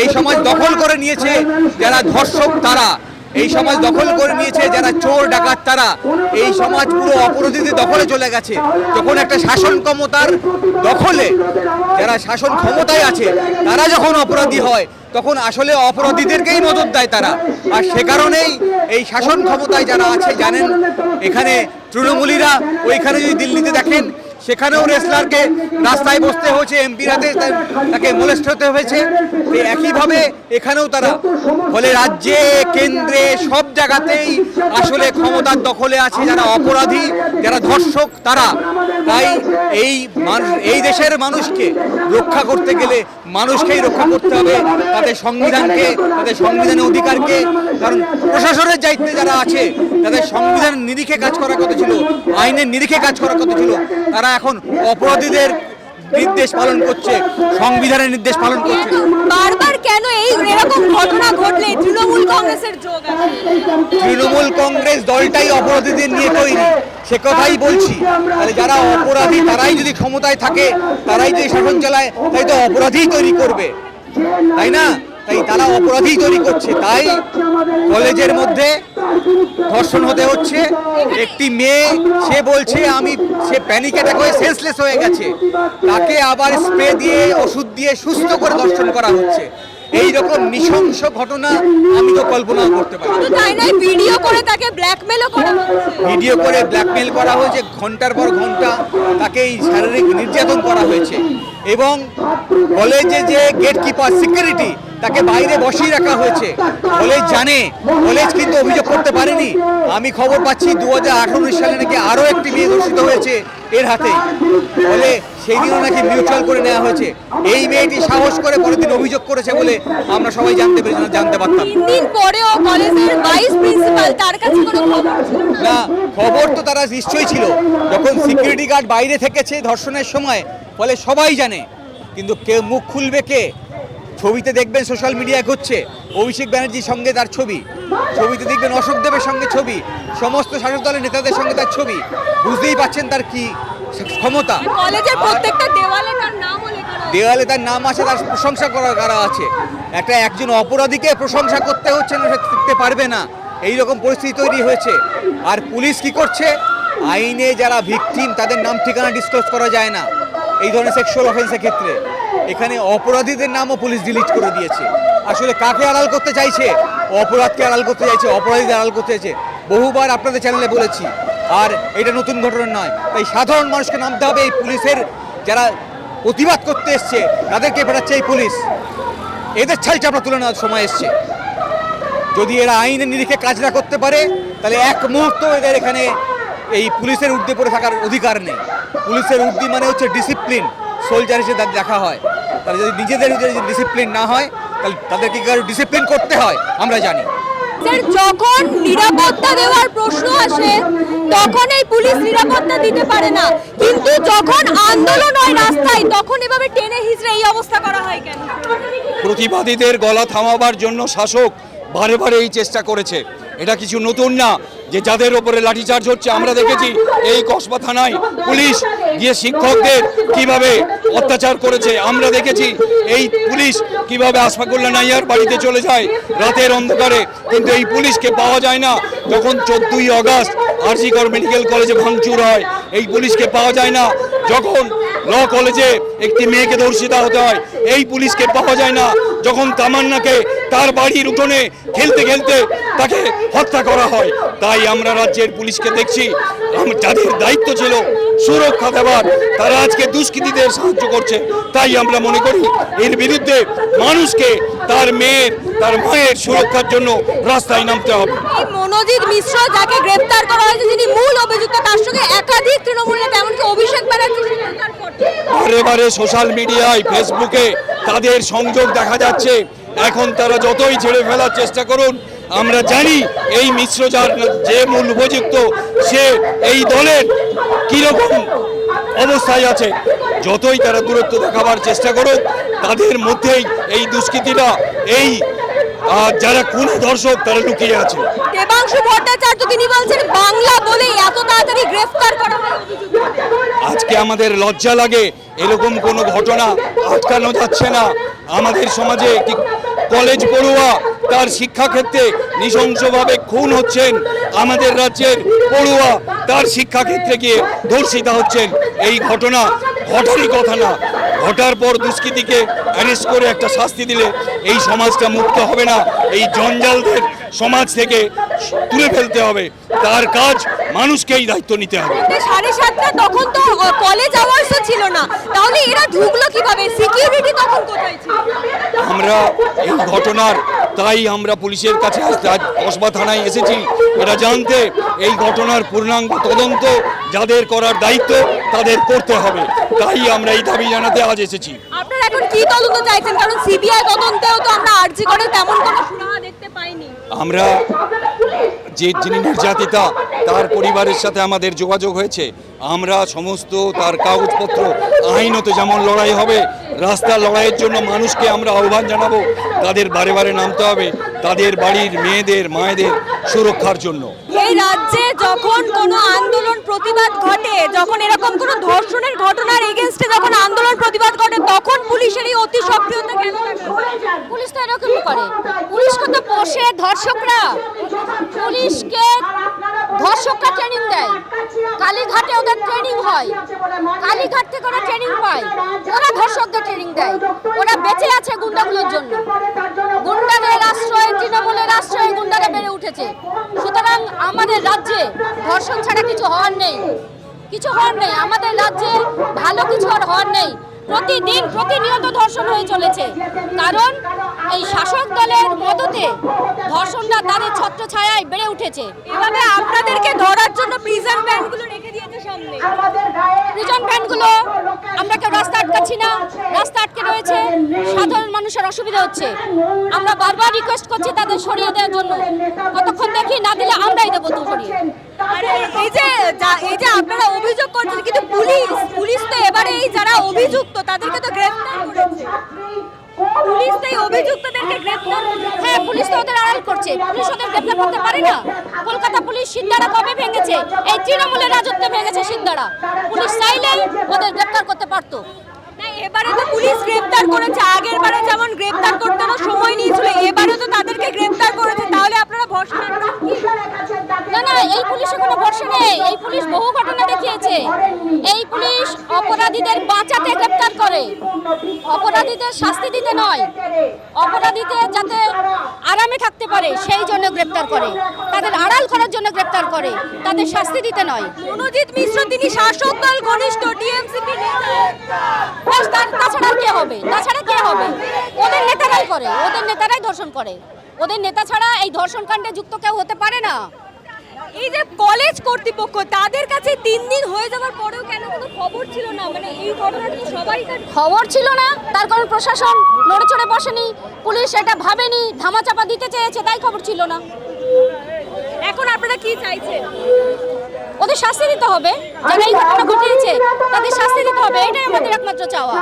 এই সমাজ দখল করে নিয়েছে যারা ধর্ষক তারা। এই সমাজ দখল করে নিয়েছে যারা চোর, ডাকাত তারা। এই সমাজ পুরো অপরাধীদের দখলে চলে গেছে। যখন একটা শাসন ক্ষমতার দখলে যারা শাসন ক্ষমতায় আছে, তারা যখন অপরাধী হয়, তখন আসলে অপরাধীদেরকেই নজর দেয় তারা। আর সে কারণেই এই শাসন ক্ষমতায় যারা আছে, জানেন, এখানে তৃণমূলীরা ওইখানে যদি দিল্লিতে দেখেন সেখানেও রেসলারকে রাস্তায় বসতে হয়েছে এমপিরাতে তাকে মোলেস্ট হতে হয়েছে। একইভাবে এখানেও তারা। ফলে রাজ্যে, কেন্দ্রে, সব জায়গাতেই আসলে ক্ষমতার দখলে আছে যারা অপরাধী, যারা ধর্ষক, তারা। তাই এই মানুষ এই দেশের মানুষকে রক্ষা করতে গেলে মানুষকেই রক্ষা করতে হবে তাদের সংবিধানকে তাদের সংবিধানের অধিকারকে কারণ প্রশাসনের দায়িত্বে যারা আছে তাদের সংবিধানের নিরিখে কাজ করার কথা ছিল আইনের নিরিখে কাজ করার কথা ছিল। তারা এখন অপরাধীদের নির্দেশ পালন করছে সংবিধানের নির্দেশ পালন করছে। কেন এই এরকম ঘটনা ঘটলে? তৃণমূল কংগ্রেসের যোগ তৃণমূল কংগ্রেস দলটাই অপরাধীদের নিয়ে তৈরি। সে কথাই বলছি। তাহলে যারা অপরাধী, তারাই যদি ক্ষমতায় থাকে, তারাই যদি শাসন চালায়, তাই তো অপরাধী তৈরি করবে। তাই না? তাই তারা অপরাধী তৈরি করছে। তাই কলেজের মধ্যে ধর্ষণ হতে হচ্ছে। একটি মেয়ে, সে বলছে, আমি সে প্যানিক অ্যাটাক হয়ে সেন্সলেস হয়ে গেছে। তাকে আবার স্প্রে দিয়ে, ওষুধ দিয়ে সুস্থ করে ধর্ষণ করা হচ্ছে। এই রকম নৃশংস ঘটনা আমি তো কল্পনাও করতে পারি তাই নয় ভিডিও করে তাকে ব্ল্যাকমেলও করা হচ্ছে ভিডিও করে ব্ল্যাকমেল করা হয়েছে ঘণ্টার পর ঘণ্টা তাকে এই শারীরিক নির্যাতন করা হয়েছে। এবং কলেজে যে গেট কিপার সিকিউরিটি তাকে বাইরে বসিয়ে রাখা হয়েছে। কলেজ জানে কলেজ কিন্তু অভিযোগ করতে পারেনি। আমি খবর পাচ্ছি দু সালে নাকি আরও একটি মেয়ে দূষিত হয়েছে। এর হাতে বলে সেই দিনও নাকি মিউচুয়াল করে নেওয়া হয়েছে। এই মেয়েটি সাহস করে পরের দিন অভিযোগ করেছে বলে আমরা সবাই জানতে পেরেছি জানতে পারতাম। তিন দিন পরেও কলেজের ভাইস প্রিন্সিপাল তার কাছে কোনো। না। খবর তো তারা নিশ্চয়ই ছিল। যখন সিকিউরিটি গার্ড বাইরে থেকেছে ধর্ষণের সময় ফলে সবাই জানে। কিন্তু কে মুখ খুলবে কে? ছবিতে দেখবেন সোশ্যাল মিডিয়ায় ঘুরছে। অভিষেক ব্যানার্জির সঙ্গে তার ছবি। ছবিতে দেখবেন অশোক দেবের সঙ্গে ছবি। সমস্ত শাসক দলের নেতাদের সঙ্গে তার ছবি। বুঝতেই পাচ্ছেন তার কি ক্ষমতা। কলেজের প্রত্যেকটা দেওয়ালে তার নামও লেখা দেওয়ালে তার নাম আছে তার প্রশংসা করা করা আছে। একটা একজন অপরাধীকে প্রশংসা করতে হচ্ছে না সে শিখতে পারবে না। এই রকম পরিস্থিতি তৈরি হয়েছে। আর পুলিশ কি করছে? আইনে যারা ভিকটিম তাদের নাম ঠিকানা ডিসক্লোজ করা যায় না। এই ধরনের সেক্সুয়াল অফেন্সের ক্ষেত্রে। এখানে অপরাধীদের নামও পুলিশ ডিলিট করে দিয়েছে। আসলে কাকে আড়াল করতে চাইছে? অপরাধকে আড়াল করতে চাইছে, অপরাধীদের আড়াল করতে চাইছে। বহুবার আপনাদের চ্যানেলে বলেছি, আর এটা নতুন ঘটনা নয়। তাই সাধারণ মানুষকে নামতে হবে এই পুলিশের যারা প্রতিবাদ করতে এসছে, তাদেরকে ফেরাচ্ছে এই পুলিশ। এদের ছাল চাপড়া তুলে নেওয়ার সময় এসছে। যদি এরা আইনের নিরিখে কাজ না করতে পারে, তাহলে এক মুহূর্ত এদের এখানে এই পুলিশের ঊর্ধ্বে পড়ে থাকার অধিকার নেই। পুলিশের উর্দি মানে হচ্ছে ডিসিপ্লিন সোলজার হিসেবে তাদের দেখা হয়। তাহলে যদি নিজেদের যদি ডিসিপ্লিন না হয় তাহলে তাদেরকে ডিসিপ্লিন করতে হয়? আমরা জানি। স্যার যখন নিরাপত্তা দেওয়ার প্রশ্ন আসে তখন এই পুলিশ নিরাপত্তা দিতে পারে না। কিন্তু যখন আন্দোলন হয় রাস্তায় তখন এভাবে টেনে হিচড়ে এই অবস্থা করা হয় কেন? প্রতিবাদীদের গলা থামাবার জন্য শাসক বারে বারে এই চেষ্টা করেছে। এটা কিছু নতুন না যে যাদের ওপরে লাঠিচার্জ হচ্ছে আমরা দেখেছি এই কসবা থানায় পুলিশ গিয়ে শিক্ষকদের কীভাবে অত্যাচার করেছে আমরা দেখেছি এই পুলিশ কীভাবে আসফাকুল্লা নাইয়ার বাড়িতে চলে যায় রাতের অন্ধকারে। কিন্তু এই পুলিশকে পাওয়া যায় না। যখন চোদ্দই আগস্ট আরজিকর মেডিকেল কলেজে ভাঙচুর হয় এই পুলিশকে পাওয়া যায় না। যখন ল কলেজে একটি মেয়েকে ধর্ষিতা হতে হয় এই পুলিশকে পাওয়া যায় না। যখন তামান্নাকে তার বাড়ির উঠোনে খেলতে খেলতে তাকে হত্যা করা হয়। তাই আমরা রাজ্যের পুলিশকে দেখছি। যাদের দায়িত্ব ছিল সুরক্ষা দেওয়ার তারা আজকে দুষ্কৃতীদের সাহায্য করছে। তাই আমরা মনে করি এর বিরুদ্ধে মানুষকে তার মেয়ের তার মায়ের সুরক্ষার জন্য রাস্তায় নামতে হবে। মনোজিৎ মিশ্র যাকে গ্রেপ্তার করা হয়েছে যিনি মূল অভিযুক্ত তার সঙ্গে একাধিক তৃণমূল নেতা এমনকি অভিষেক ব্যানার্জি বারে বারে সোশ্যাল মিডিয়ায় ফেসবুকে তাদের সংযোগ দেখা যাচ্ছে। এখন তারা যতই ছেড়ে ফেলার চেষ্টা করুন, আমরা জানি এই মিশ্র যার যে মূল উপযুক্ত, সে এই দলের কীরকম অবস্থায় আছে যতই তারা দূরত্ব দেখাবার চেষ্টা করুক, তাদের মধ্যেই এই দুষ্কৃতীরা, এই আর যারা কোন ধর্ষক, তারা লুকিয়ে আছে দেবাংশু ভট্টাচার্য তিনি বলছেন, বাংলা বলেই এত তাড়াতাড়ি গ্রেফতার করা হয়। আজকে আমাদের লজ্জা লাগে, এরকম কোনো ঘটনা আটকানো যাচ্ছে না। আমাদের সমাজে কলেজ পড়ুয়া তার শিক্ষাক্ষেত্রে নৃশংসভাবে খুন হচ্ছেন। আমাদের রাজ্যের পড়ুয়া তার শিক্ষাক্ষেত্রে গিয়ে ধর্ষিতা হচ্ছেন। এই ঘটনা ঘটারই কথা না। ঘটার পর দুষ্কৃতীকে অ্যারেস্ট করে একটা শাস্তি দিলে এই সমাজটা মুক্ত হবে না। এই জঞ্জালদের সমাজ থেকে তুলে ফেলতে হবে। তার কাজ মানুষকেই দায়িত্ব নিতে হবে। সাড়ে সাতটা তখন তো কলেজ আওয়ার্সও ছিল না। তাহলে এরা ঢুকলো কীভাবে? সিকিউরিটি তখন কোথায় ছিল? আমরা এই ঘটনার তাই আমরা পুলিশের কাছে আজ কসবা থানায় এসেছি। এটা জানতে এই ঘটনার পূর্ণাঙ্গ তদন্ত যাদের করার দায়িত্ব তাদের করতে হবে। তাই আমরা এই দাবি জানাতে আজ এসেছি। আপনারা এখন কি তদন্ত চাইছেন? কারণ সিবিআই তদন্তেও তো আমরা আর্জি করে তেমন কোনো আমরা যে যিনি নির্যাতিতা, তার পরিবারের সাথে আমাদের যোগাযোগ হয়েছে, আমরা সমস্ত তার কাগজপত্র, আইনত যেমন লড়াই হবে রাস্তা লড়াইয়ের জন্য মানুষকে আমরা আহ্বান জানাব, তাদের বারে বারে নামতে হবে। তাদের বাড়ির মেয়েদের, মায়েদের সুরক্ষার জন্য। এই রাজ্যে যখন কোনো আন্দোলন প্রতিবাদ ঘটে, যখন এরকম কোনো ধর্ষণের ঘটনার এগেনস্টে যখন আন্দোলন প্রতিবাদ ঘটে, তখন পুলিশের এই অতি সক্রিয়তা কেন পুলিশ তো এরকম করে। পুলিশকে তো পোষে ধর্ষকরা। পুলিশকে ধর্ষকরা ট্রেনিং দেয়। কালীঘাটে ওদের ট্রেনিং হয়। কালীঘাট থেকে ওরা ট্রেনিং পায়। ওরা ধর্ষকদের ট্রেনিং দেয়। ওরা বেঁচে আছে গুন্ডাগুলোর জন্য। গুন্ডাদের আশ্রয়, তৃণমূলের আশ্রয়ে গুন্ডারা বেড়ে উঠেছে। সুতরাং আমাদের রাজ্যে ধর্ষণ ছাড়া কিছু হওয়ার নেই। কিছু হওয়ার নেই। আমাদের রাজ্যে ভালো কিছু আর হওয়ার নেই। প্রতিদিন প্রতিনিয়ত ধর্ষণ হয়ে চলেছে। কারণ এই শাসক দলের মদতে ধর্ষণটা তাদের ছত্র ছায়ায় বেড়ে উঠেছে। এভাবে আপনাদেরকে ধরার জন্য প্রিজন ভ্যানগুলো রেখে দিয়েছে সামনে। প্রিজন ভ্যানগুলো আমরা কেউ রাস্তা আটকাচ্ছি না। রাস্তা আটকে রয়েছে। সাধারণ মানুষের অসুবিধা হচ্ছে। আমরা বারবার রিকোয়েস্ট করছি তাদের সরিয়ে দেওয়ার জন্য। কতক্ষণ দেখি না দিলে আমরাই দেবো তো সরিয়ে। এই যে এই যে আপনারা অভিযোগ করছেন, কিন্তু পুলিশ পুলিশ তো এবারে এই যারা অভিযুক্ত, তাদেরকে তো গ্রেফতার করেছে। পুলিশ তো এই অভিযুক্তদেরকে গ্রেফতার হ্যাঁ পুলিশ তো ওদের আড়াল করছে। পুলিশ ওদের গ্রেফতার করতে পারে না। কলকাতা পুলিশ সিদ্ধারা কবে ভেঙেছে? এই তৃণমূলের রাজত্বে ভেঙেছে সিদ্ধারা পুলিশ চাইলেই ওদের গ্রেফতার করতে পারতো। এবারে তো পুলিশ গ্রেফতার করেছে। আগের বারে যেমন গ্রেফতার করতে সময় নিয়েছিল। এবারে তো তাদেরকে গ্রেফতার করেছে। তাহলে আপনারা ভরসা না না এই পুলিশে কোনো ভরসা নেই। এই পুলিশ বহু ঘটনা দেখিয়েছে। এই পুলিশ অপরাধীদের বাঁচাতে গ্রেপ্তার করে। অপরাধীদের শাস্তি দিতে নয়। অপরাধীদের যাতে আরামে থাকতে পারে সেই জন্য গ্রেপ্তার করে। তাদের আড়াল করার জন্য গ্রেপ্তার করে। তাদের শাস্তি দিতে নয়। মনোজিৎ মিশ্র তিনি শাসক দল ঘনিষ্ঠ টিএমসিপি তাছাড়া কে হবে? তাছাড়া কে হবে? ওদের নেতারাই করে। ওদের নেতারাই ধর্ষণ করে। ওদের নেতা ছাড়া এই ধর্ষণ কাণ্ডে যুক্ত কেউ হতে পারে না। এই যে কলেজ কর্তৃপক্ষ তাদের কাছে তিন দিন হয়ে যাওয়ার পরেও কেন কোনো খবর ছিল না? মানে এই ঘটনাটা সবাই খবর ছিল না তার কারণ প্রশাসন নড়ে চড়ে বসেনি পুলিশ এটা ভাবেনি ধামাচাপা দিতে চেয়েছে তাই খবর ছিল না। এখন আপনারা কি চাইছেন? ওদের শাস্তি দিতে হবে যারা এই ঘটনা ঘটিয়েছে তাদের শাস্তি দিতে হবে এটাই আমাদের একমাত্র চাওয়া।